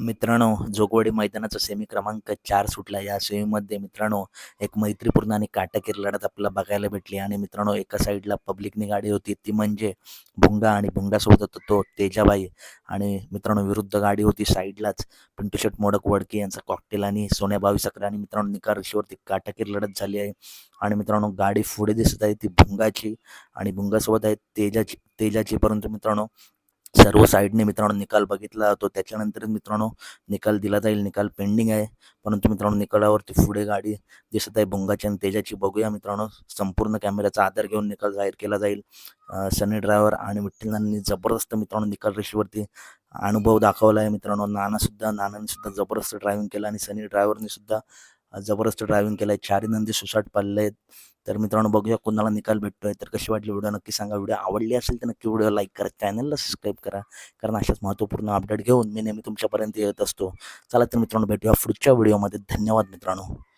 मित्रांनो जोगवाडी मैदानाचा सेमी क्रमांक चार सुटला. या सेमीमध्ये मित्रांनो एक मैत्रीपूर्ण आणि काटाकीर लढत आपल्याला बघायला भेटली. आणि मित्रांनो एका साईडला पब्लिकनी गाडी होती. ती म्हणजे भुंगा आणि भुंगासोबत होता तो तेजाबाई आणि मित्रांनो विरुद्ध गाडी होती साईडलाच. पिंटू शेट मोडक वडके यांचा कॉकटेल आणि सोन्या बावी सकरा आणि मित्रांनो निकार काटाकीर लढत झाली आहे. आणि मित्रांनो गाडी पुढे दिसत आहे ती भुंगाची आणि भुंगासोबत आहे तेजाची तेजाची. परंतु मित्रांनो सर्व साईडने मित्रांनो निकाल बघितला तो त्याच्यानंतर मित्रांनो निकाल दिला जाईल. निकाल पेंडिंग आहे. परंतु मित्रांनो निकालावरती पुढे गाडी दिसत आहे भुंगाची आणि तेजाची. बघूया मित्रांनो संपूर्ण कॅमेऱ्याचा आधार घेऊन निकाल जाहीर केला जाईल. सनी ड्रायव्हर आणि विठ्ठलांनी जबरदस्त मित्रांनो निकाल रेषेवरती अनुभव दाखवला आहे मित्रांनो. नानासुद्धा नानांनी सुद्धा जबरदस्त ड्रायव्हिंग केलं आणि सनी ड्रायव्हरनी सुद्धा जबरदस्त ड्रायव्हिंग केलं आहे चारी नंदी सुसाट पाळले आहेत तर मित्रांनो बघूया कोणाला निकाल भेटतोय. तर कशी वाटली व्हिडिओ? नक्की सांगा. व्हिडिओ आवडली असेल तर नक्की व्हिडिओ लाईक करा. चॅनलला सबस्क्राईब करा. कारण अशाच महत्त्वपूर्ण अपडेट घेऊन मी नेहमी तुमच्यापर्यंत येत असतो. चला तर मित्रांनो भेटूया पुढच्या व्हिडिओमध्ये धन्यवाद मित्रांनो.